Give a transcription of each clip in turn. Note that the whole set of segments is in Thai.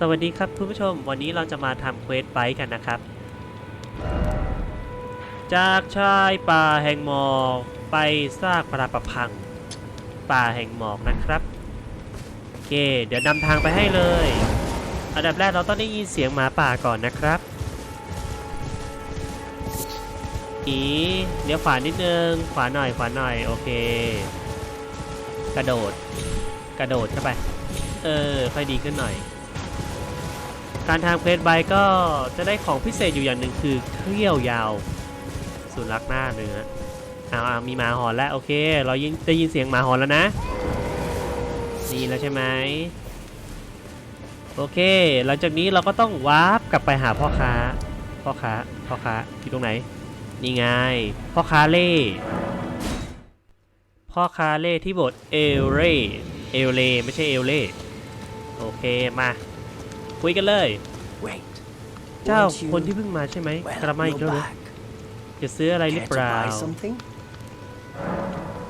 สวัสดีครับคุณผู้ชม วันนี้เราจะมาทำเควสไบค์กันนะครับ จากชายป่าแห่งหมอกไปซากปราประพัง ป่าแห่งหมอกนะครับโอเค เดี๋ยวนำทางไปให้เลย อันดับแรกเราต้องได้ยินเสียงหมาป่าก่อนนะครับอีเลี้ยวขวานิดนึง ขวาหน่อยขวาหน่อยโอเค กระโดด กระโดดเข้าไป เออ ค่อยดีขึ้นหน่อย การทำเควสไบก็จะได้ของพิเศษอยู่อย่างหนึ่งคือเครี่ยวยาวสุนัขหน้าเนื้ออ้าวอ้ามีหมาหอนแล้วโอเค เรายินได้ยินเสียงหมาหอนแล้วนะนี่แล้วใช่ไหมโอเค หลังจากนี้เราก็ต้องวาร์ปกลับไปหาพ่อค้า พ่อค้า พ่อค้าอยู่ตรงไหน นี่ไง พ่อค้าเล่ พ่อค้าเล่ที่โบสถ์เอลเร่เอลเล่ไม่ใช่เอลเล่โอเคมา คุยกันเลย Wait. เจ้า weren't you- คนที่เพิ่งมาใช่ไหม Well, กระมาอีก you're แล้วเหรอ back. จะซื้ออะไรหรือ Care เป to ล่า buy something?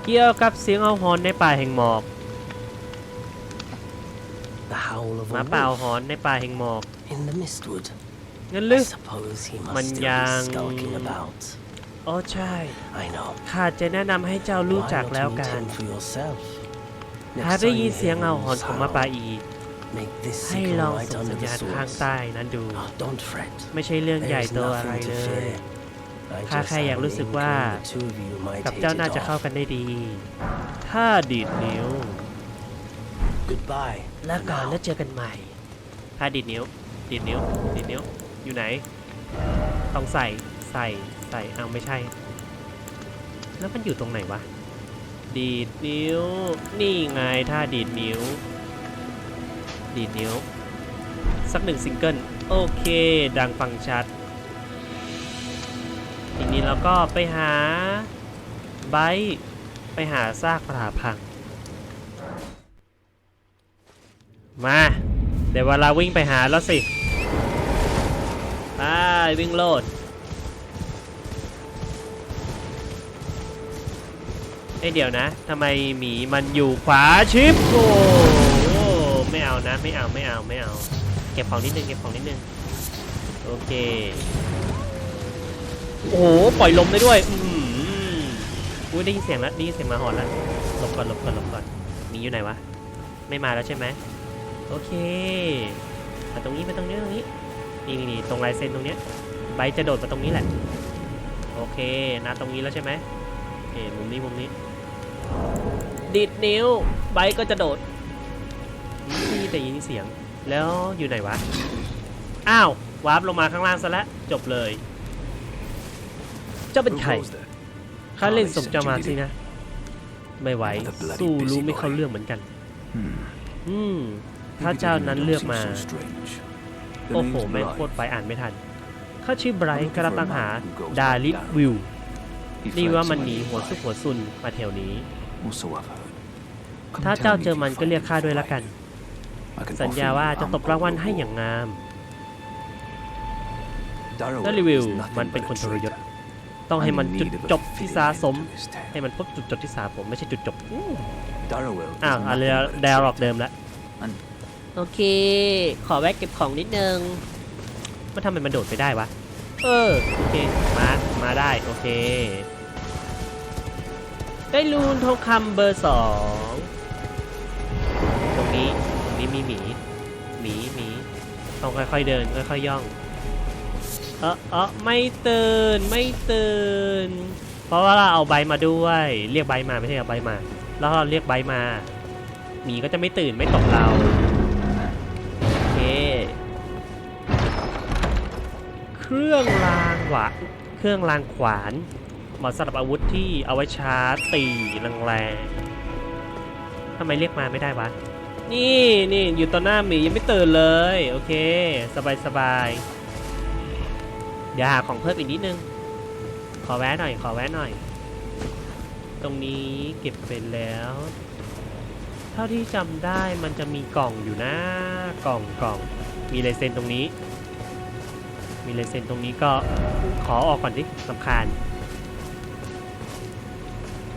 เกี่ยวกับเสียงเอาหอนในป่าแห่งหมอก The howl of หมา a ป่า wolf หอนในป่าแห่งหมอก in the mistwood. งั้นหรื I อ suppose he Man must still yang- be skulking about. อ๋อใช่ I know. ข้าจะแนะนำให้เจ้ารู้ Why จัก not แล้ว meet กัน him for yourself? หาก Next ได้ time ยิน you เสียง hear เอาหอน wolves ของหมาป่า howl, อีก Make this ให้ signal ลอง right ส่ง under สัญ the ญาณข้าง source. ใต้นั้นดู Oh, don't fret. ไม่ใช่เรื่องใหญ่ There's โตอะไร nothing เล to ย fear. I ข้า just แค่อยาก have รู้ an สึกว่า inkling the two of you might กับ hit เจ้า it น่าจะเข้า off. กันได้ดี ถ้าดีดนิ้ว Goodbye. แล้ว for ก่อน now. แล้วเจอกันใหม่ ถ้าดีดนิ้ว ดีดนิ้ว ดีดนิ้ว อยู่ไหน ต้องใส่ ใส่ ใส่ เอาไม่ใช่ แล้วมันอยู่ตรงไหนวะ ดีดนิ้ว นี่ไง ถ้าดีดนิ้ว ดีนิ้ว สักหนึ่งซิงเกิล โอเค ดังฟังชัด ทีนี้เราก็ไปหาไบไปหาซากปลาพัง มา เดี๋ยวเวลาวิ่งไปหาแล้วสิไปวิ่งโลดเอ้เดี๋ยวนะ ทำไมหมีมันอยู่ขวาชิปโอ้โหไม่ เอานะ ไม่เอาไม่เอาไม่เอา เก็บของนิดนึงเก็บของนิดนึง โอเค โอ้โห ปล่อยลมได้ด้วย อืมอุ้ยได้ยินเสียงแล้วได้ยินเสียงมาหอนแล้วหลบก่อนหลบก่อนหลบก่อน มีอยู่ไหนวะ ไม่มาแล้วใช่ไหม โอเค มาตรงนี้มาตรงนี้ตรงนี้ นี่นี่นี่ตรงลายเส้นตรงเนี้ยใบจะโดดมาตรงนี้แหละ โอเคนะตรงนี้แล้วใช่ไหมโอเคมุมนี้มุมนี้ดิดนิ้ว ใบก็จะโดด นี่แต่ยินเสียง แล้วอยู่ไหนวะ อ้าว วาร์ปลงมาข้างล่างซะแล้วจบเลย เจ้าเป็นใครข้าเล่นสมจ้ามาสินะ ไม่ไหว สู้รู้ไม่เข้าเรื่องเหมือนกัน อืม ถ้าเจ้านั้นเลือกมา โอ้โห ไม่งโคตรไปอ่านไม่ทัน ข้าชื่อไบรท์กระตังหา ดาริวิว นี่ว่ามันหนีหัวซุกหัวซุนมาแถวนี้ ถ้าเจ้าเจอมันก็เรียกข้าด้วยละกัน สัญญาว่าจะตบรางวัลให้อย่างงามและรีวิวมันเป็นคนทรยศต้องให้มันจุดจบที่สาสม ให้มันพบจุดจบที่สาผมไม่ใช่จุดจบอู้อ้าวอะไรแดร์ร็อกเดิมแล้วมันโอเค ขอแวะเก็บของนิดนึงมันทำไมมันโดดไปได้วะ เออ โอเค มา มาได้ โอเค ได้ลูนทองคำเบอร์สองตรงนี้ตรง นี้มีหมีหมีหมีต้องค่อยๆเดินค่อยๆย่องเออเออไม่ตื่นไม่ตื่นเพราะว่าเราเอาใบมาด้วย เรียกใบมาไม่ใช่เอาใบมา แล้วเราเรียกใบมาหมีก็จะไม่ตื่นไม่ตกเราโอเคเครื่องรางหวะเครื่องรางขวานเหมาะสำหรับอาวุธที่เอาไว้ชาร์จตีแรงๆทำไมเรียกมาไม่ได้วะ นี่นี่อยู่ต่อหน้าหมียังไม่ตื่นเลย โอเค สบายสบายเดี๋ยวหาของเพิ่มอีกนิดนึง ขอแวะหน่อย ขอแวะหน่อย ตรงนี้เก็บไปแล้ว เท่าที่จำได้มันจะมีกล่องอยู่นะ กล่องกล่อง มีลายเซ็นตรงนี้ มีลายเซ็นตรงนี้ก็ขอออกก่อนดิสำคาญ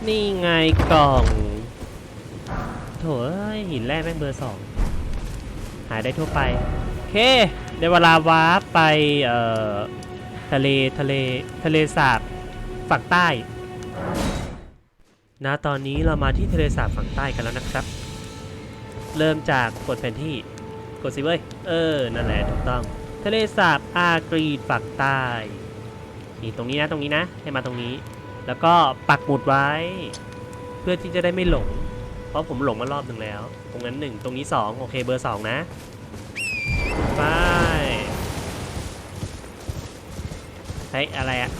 นี่ไงกล่อง โถเอ้ยหินแร่แม่งเบอร์สองหาได้ทั่วไปโอเคในเวลาวาร์ปไปเอ่อทะเลทะเลทะเลสาบฝั่งใต้ณตอนนี้เรามาที่ทะเลสาบฝั่งใต้กันแล้วนะครับ เริ่มจากกดแผนที่กดสิเว้ยเออนั่นแหละถูกต้อง ทะเลสาบอากรีดฝั่งใต้นี่ตรงนี้นะตรงนี้นะให้มาตรงนี้ แล้วก็ปักหมุดไว้ เพื่อที่จะได้ไม่หลง เพราะผมหลงมารอบหนึ่งแล้ว ตรงนั้นหนึ่งตรงนี้สองโอเคเบอร์สองนะ ไป เฮ้ย อะไรอะ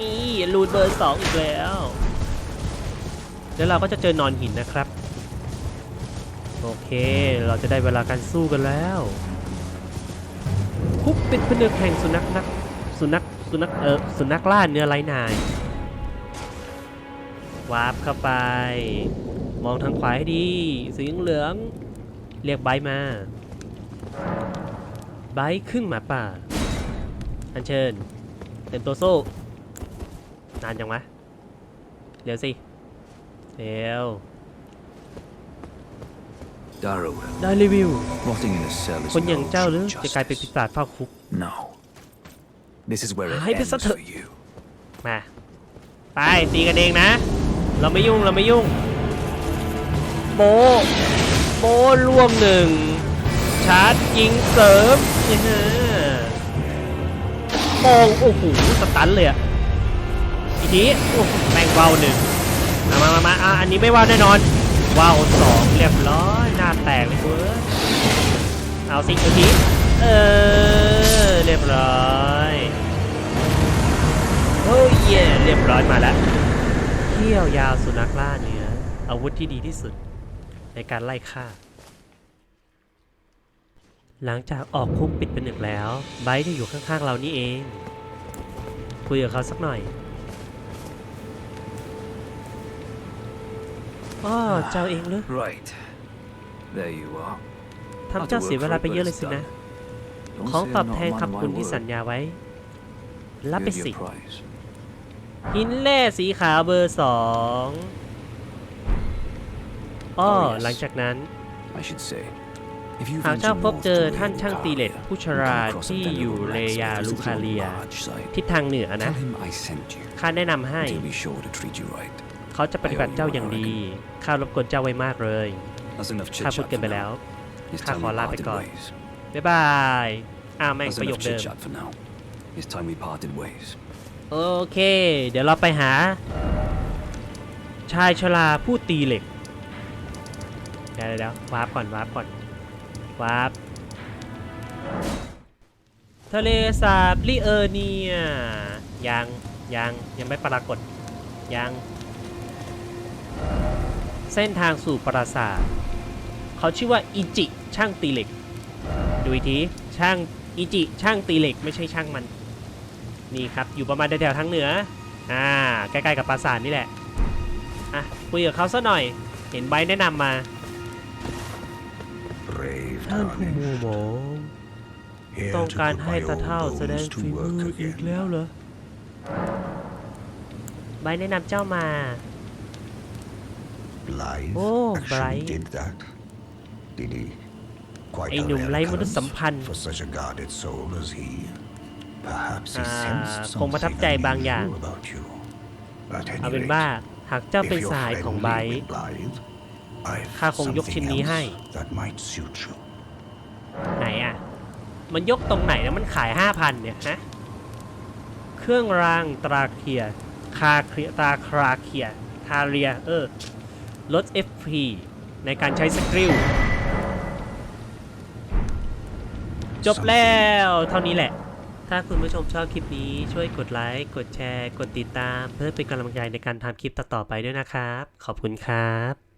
นี่รูดเบอร์สองอีกแล้ว แล้วเราก็จะเจอนอนหินนะครับ โอเค เราจะได้เวลาการสู้กันแล้ว คุกปิดผนึกแห่งสุนัขนัก สุนัข สุนัข เออสุนัขล่าเนื้อไร้นาย วาร์ปเข้าไป มองทางขวาให้ดี สีเหลือง เรียกไบร์ทมา ไบร์ทครึ่งหมาป่า อันเชิญ เต็มตัวสู้นานจังวะเดี๋ยวสิเดี๋ยว Darrowell, ได้รีวิว rotting in a cell is คนอย่าง no เจ้าหรือ true จะกลายเป็นปี justice. ศาจเฝ้าคุก No. This is where it ให้ไป ends ซะเถอะ for you. มา ไป ตีกันเองนะ เราไม่ยุ่งเราไม่ยุ่ง โบ โบล่วงหนึ่ง ชาร์จยิงเสริมมองโอ้โหสตันเลยอะอีกทีโอ้โหแม่งวาวหนึ่งมามามามาอะอันนี้ไม่ว่าวแน่นอนวาวสองเรียบร้อยหน้าแตกเลยเว้ยเอาสิอีกทีเออเรียบร้อยโอ้ยเย่เรียบร้อยมาแล้วเที่ยวยาวสุนัขล่าเนื้ออาวุธที่ดีที่สุด ในการไล่ฆ่า หลังจากออกคุกปิดเป็นหนึ่งแล้วไบร์ทที่อยู่ข้างๆเรานี่เอง คุยกับเขาสักหน่อยอ้อเจ้าเองเหรือ Right. There you are. ทำเจ้าเสียเวลาไปเยอะเลยสินะ Don't ของ say ตอบ I'm แท not น a man คำ of คุณ my ที่ word. สัญญาไว้ รับไป Here's สิ your prize. หินแร่สีขาวเบอร์สอง อ้อ Oh, yes. หลังจากนั้น I should say. If you หากเจ้า venture พบ north เจอ to ท่านช่างตีเหล็ก Lucaria, ผู้ช you รา come across a ที่ venerable อยู่เล blacksmith ยา who ลู sits คา on เลีย the large side. ทิศทางเหนือนะ Tell him I sent you. ข้าแนะนำให้ and He'll be sure to treat you right. เขาจะปฏิบัติเจ้าอย่างดีข้ารบกวนเจ้าไว้มากเลย That's enough ข้า chit พูด chat เกิน for ไปแล้ว now. It's ข้า time ขอ we ลาไป parted ก่อน ways. บ๊ายบายอ้าวแม่ง That's ประโยค enough เดิ chit ม chat for now. It's time we parted ways. โอเค เดี๋ยวเราไปหา ชายชราผู้ตีเหล็กเดี๋ยวเดี๋ยววาร์ปก่อนวาร์ปก่อนวาร์ปทะเลสาบลิเออร์เนียยังยังยังไม่ปรากฏยัง เส้นทางสู่ปราสาทเขาชื่อว่าอิจิช่างตีเหล็ก ดูอีกทีช่างอิจิช่างตีเหล็กไม่ใช่ช่างมัน นี่ครับอยู่ประมาณแถวๆทางเหนืออ่าใกล้ๆกับปราสาทนี่แหละอะคุยกับเขาซะหน่อยเห็นใบแนะนำมา ท่านผู้ darling. มูหมอง Here ต้อง to การ put ให้ my ตา old เท่าแสดง bones to ฝีมือ work อีก again. แล้วเหรอใบแนะนำเจ้ามา Blythe Oh, actually Blythe. did that. Did he? Quite ไอ้ a หนุ่ม rare ไร้มนุษย occurrence สัมพันธ์ for such a guarded soul as he. Perhaps he อ่า sensed คงประทับ something ใจบางอย่าง unusual about you. At เอา any เป็น rate, ว่า หากเจ้า if เป็น you're สหายของ friendly ไบร์ท with Blythe, I've ข้าคงยก something ชิ้นนี้ให้ ไหนอะ มันยกตรงไหนนะมันขาย5,000เนี่ยฮะ เครื่องรางตราเคียร์คาเคียร์ตาคราเคียร์ทาเรีย เออ ลด FP ในการใช้สกิล จบแล้วเท่านี้แหละ ถ้าคุณผู้ชมชอบคลิปนี้ช่วยกดไลค์ กดแชร์ กดติดตาม เพื่อเป็นกำลังใจในการทำคลิปต่อๆไปด้วยนะครับ ขอบคุณครับ